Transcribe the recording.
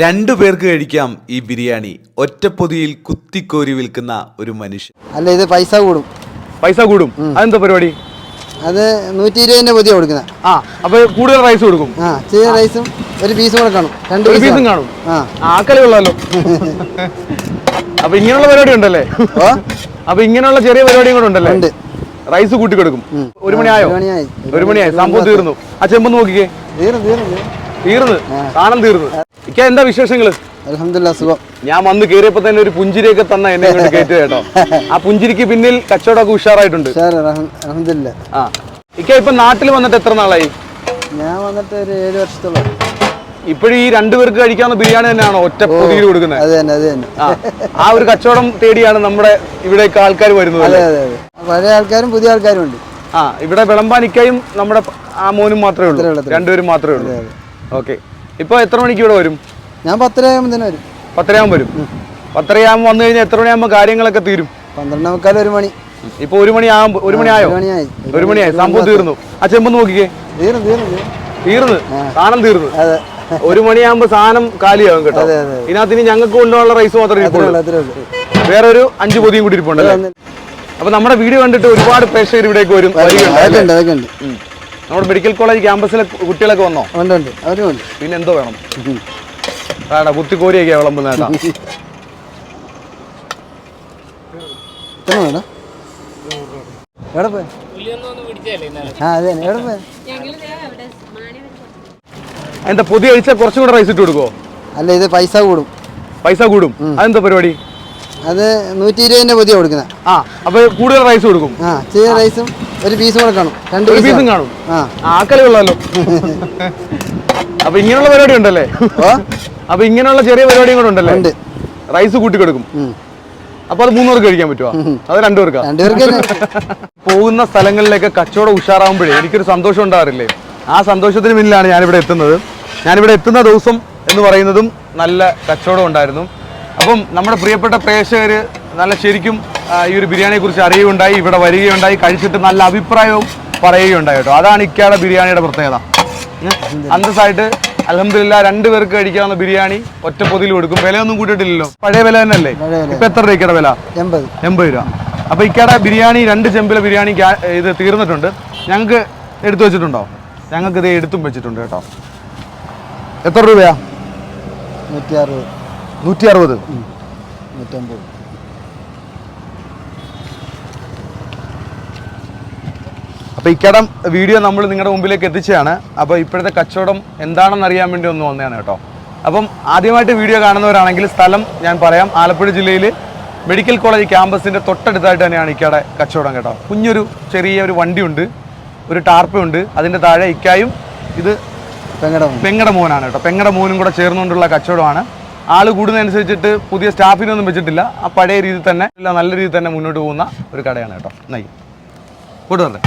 രണ്ടു പേർക്ക് കഴിക്കാം ഈ ബിരിയാണി. ഒറ്റപ്പൊതിയിൽ കുത്തിക്കോരി വിൽക്കുന്ന ഒരു മനുഷ്യൻ. അല്ല ഇത് പൈസ കൂടും. പൈസ കൂടും? അതെന്താ പരിപാടി? അത് നൂറ്റി ഇരുപതിന്റെ പൊതിയാ കൊടുക്കുന്നത് ആ അപ്പൊ കൂടുതൽ റൈസ് കൊടുക്കും? ആ ചെറിയ റൈസും ഒരു പീസും കൂടെ കാണും. രണ്ട് ഒരു പീസും കാണും. ആ. ആക്കൽ അപ്പൊ ഇങ്ങനെയുള്ള പരിപാടി ഉണ്ടല്ലേ? അപ്പൊ ഇങ്ങനെയുള്ള ചെറിയ പരിപാടിയും കൂടെ ഉണ്ടല്ലേ? ഉണ്ട്. റൈസ് കൂട്ടി കൊടുക്കും ഒരു മണിയായോ? ഒരു മണിയായി. ഒരു മണിയായി. സംഭവം തീർന്നു. ആ ചെമ്പ് നോക്കിക്കേ. തീർന്നു തീർന്നു. തീർന്നു. കാണൽ തീർന്ന്. ഇക്ക എന്താ വിശേഷങ്ങൾ? സുഖം. ഞാൻ വന്ന് കയറിയപ്പോ തന്നെ ഒരു പുഞ്ചിരിയൊക്കെ തന്ന എന്നെ ഇങ്ങോട്ട് കയറ്റി കേട്ടോ. ആ പുഞ്ചിരിക്ക് പിന്നിൽ കച്ചവടമൊക്കെ ഉഷാറായിട്ടുണ്ട്. ആ. ഇക്ക ഇപ്പൊ നാട്ടിൽ വന്നിട്ട് എത്ര നാളായി? ഞാൻ വന്നിട്ട് ഒരു ഏഴ് വർഷത്തോളം ഇപ്പോഴും ഈ രണ്ടുപേർക്ക് കഴിക്കാവുന്ന ബിരിയാണി തന്നെയാണോ ഒറ്റ പൊതിയിൽ കൊടുക്കുന്നത്? ആ. ഒരു കച്ചവടം തേടിയാണ് നമ്മുടെ ഇവിടേക്ക് ആൾക്കാർ വരുന്നത് പഴയ ആൾക്കാരും പുതിയ ആൾക്കാരും ഉണ്ട്. ആ ഇവിടെ വിളമ്പാനിക്കയും നമ്മുടെ ആ മോനും മാത്രമേ ഉള്ളൂ, രണ്ടുപേരും മാത്രമേ ഉള്ളൂ. ഓക്കെ. ഇപ്പൊ എത്ര മണിക്ക് ഇവിടെ വരും? ഞാൻ പത്തരയാകുമ്പോൾ തന്നെ വരും. പത്തരയാകുമ്പോൾ വരും. പത്തരയാകുമ്പോൾ വന്നു കഴിഞ്ഞാൽ എത്ര മണിയാകുമ്പോൾ കാര്യങ്ങളൊക്കെ തീരും? പന്ത്രണ്ട് മുക്കാൽ ഒരു മണി. ഇപ്പൊ ഒരു മണിയാകുമ്പോ ഒരു മണിയായോ? ഒരു മണിയായി. സംഭവം തീർന്നു. ആ ചെമ്പ് നോക്കിക്കേ. തീർന്നു തീർന്നു തീർന്നു. സാധനം തീർന്നു. ഒരു മണിയാകുമ്പോ സാധനം കാലിയാകും കേട്ടോ. ഇതിനകത്ത് ഇനി ഞങ്ങൾക്ക് കൊണ്ടുപോകാനുള്ള റൈസ് മാത്രമേ ഉള്ളൂ വേറെ ഒരു അഞ്ചു പൊതിയും കൂടി ഇരിപ്പുണ്ടല്ലേ? അപ്പൊ നമ്മുടെ വീഡിയോ കണ്ടിട്ട് ഒരുപാട് പ്രേക്ഷകർ ഇവിടേക്ക് വരും നമ്മുടെ മെഡിക്കൽ കോളേജ് ക്യാമ്പസിലെ കുട്ടികളൊക്കെ വന്നോ? ഉണ്ട് ഉണ്ട്. അവരും ഉണ്ട്. പിന്നെ എന്തോ വേണം? വേണ്ട കുത്തിക്കോരിയൊക്കെ വിളമ്പുന്ന കേട്ടാ. എത്ര വേണം? എവിടെ പോയി? ആ അതെ. എവിടെ പോയി? എന്താ പൊതി കഴിച്ചാൽ കുറച്ചും കൂടെ റൈസ് ഇട്ട് കൊടുക്കുവോ? അല്ല ഇത് പൈസ കൂടും. പൈസ കൂടും. അതെന്താ പരിപാടി? അത് നൂറ്റി ഇരുപതിന്റെ പുതിയ കൊടുക്കുന്നത്. ആ അപ്പൊ കൂടുതൽ റൈസ് കൊടുക്കും. ആ ചെറിയ റൈസും ഒരു പീസും കൂടെ കാണും. രണ്ട് പീസും കാണും. ആ. ആക്കൽ കൊള്ളാലോ അപ്പൊ ഇങ്ങനെയുള്ള പരിപാടി ഉണ്ടല്ലേ? അപ്പൊ ഇങ്ങനെയുള്ള ചെറിയ പരിപാടിയും കൂടെ ഉണ്ടല്ലേ? ഉണ്ട്. റൈസ് കൂട്ടി കൊടുക്കും. അപ്പൊ അത് മൂന്നുപേർക്ക് കഴിക്കാൻ പറ്റുമോ അത് രണ്ടുപേർക്കാ? പോകുന്ന സ്ഥലങ്ങളിലേക്ക് കച്ചവടം ഉഷാറാവുമ്പോഴേ എനിക്കൊരു സന്തോഷം ഉണ്ടാകാറില്ലേ? ആ സന്തോഷത്തിന് പിന്നിലാണ് ഞാനിവിടെ എത്തുന്നത്. ഞാനിവിടെ എത്തുന്ന ദിവസം എന്ന് പറയുന്നതും നല്ല കച്ചവടം ഉണ്ടായിരുന്നു. അപ്പം നമ്മുടെ പ്രിയപ്പെട്ട പ്രേക്ഷകർ നല്ല ശരിക്കും ഈ ഒരു ബിരിയാണിയെ കുറിച്ച് അറിയുകയുണ്ടായി ഇവിടെ വരികയുണ്ടായി കഴിച്ചിട്ട് നല്ല അഭിപ്രായവും പറയുകയുണ്ടായി കേട്ടോ. അതാണ് ഇക്കയുടെ ബിരിയാണിയുടെ പ്രത്യേകത. അന്തസ്സായിട്ട് അലഹമില്ല രണ്ടു പേർക്ക് കഴിക്കാവുന്ന ബിരിയാണി ഒറ്റ പൊതിയിൽ കൊടുക്കും. വിലയൊന്നും കൂട്ടിയിട്ടില്ലല്ലോ. പഴയ വില തന്നെയല്ലേ. ഇപ്പൊ എത്ര രൂപയ്ക്കയുടെ വില? എൺപത്. എൺപത് രൂപ. അപ്പൊ ഇക്കയുടെ ബിരിയാണി രണ്ട് ചെമ്പിലെ ബിരിയാണി ഇത് തീർന്നിട്ടുണ്ട്. ഞങ്ങൾക്ക് എടുത്തു വെച്ചിട്ടുണ്ടോ? ഞങ്ങൾക്ക് ഇത് എടുത്തും വെച്ചിട്ടുണ്ട് കേട്ടോ. എത്ര രൂപയാ? നൂറ്റി അറുപത് നൂറ്റി അറുപത് നൂറ്റമ്പത്. അപ്പോൾ ഇക്കയുടെ വീഡിയോ നമ്മൾ നിങ്ങളുടെ മുമ്പിലേക്ക് എത്തിച്ചതാണ്. അപ്പോൾ ഇപ്പോഴത്തെ കച്ചവടം എന്താണെന്ന് അറിയാൻ വേണ്ടി ഒന്ന് വന്നതാണ് കേട്ടോ. അപ്പം ആദ്യമായിട്ട് വീഡിയോ കാണുന്നവരാണെങ്കിൽ സ്ഥലം ഞാൻ പറയാം. ആലപ്പുഴ ജില്ലയിൽ മെഡിക്കൽ കോളേജ് ക്യാമ്പസിന്റെ തൊട്ടടുത്തായിട്ട് തന്നെയാണ് ഇക്കയുടെ കച്ചവടം കേട്ടോ. കുഞ്ഞൊരു ചെറിയ ഒരു വണ്ടിയുണ്ട് ഒരു ടാർപ്പുണ്ട് അതിന്റെ താഴെ ഇക്കായും ഇത് പെങ്ങട പെങ്ങട മോനാണ് കേട്ടോ. പെങ്ങട മോനും കൂടെ ചേർന്നുകൊണ്ടുള്ള കച്ചവടമാണ്. ആൾ കൂടുന്നതനുസരിച്ചിട്ട് പുതിയ സ്റ്റാഫിനൊന്നും വെച്ചിട്ടില്ല. ആ പഴയ രീതിയിൽ തന്നെ നല്ല രീതിയിൽ തന്നെ മുന്നോട്ട് പോകുന്ന ഒരു കടയാണ് കേട്ടോ. നൈ. കൂട്ടുവരട്ടെ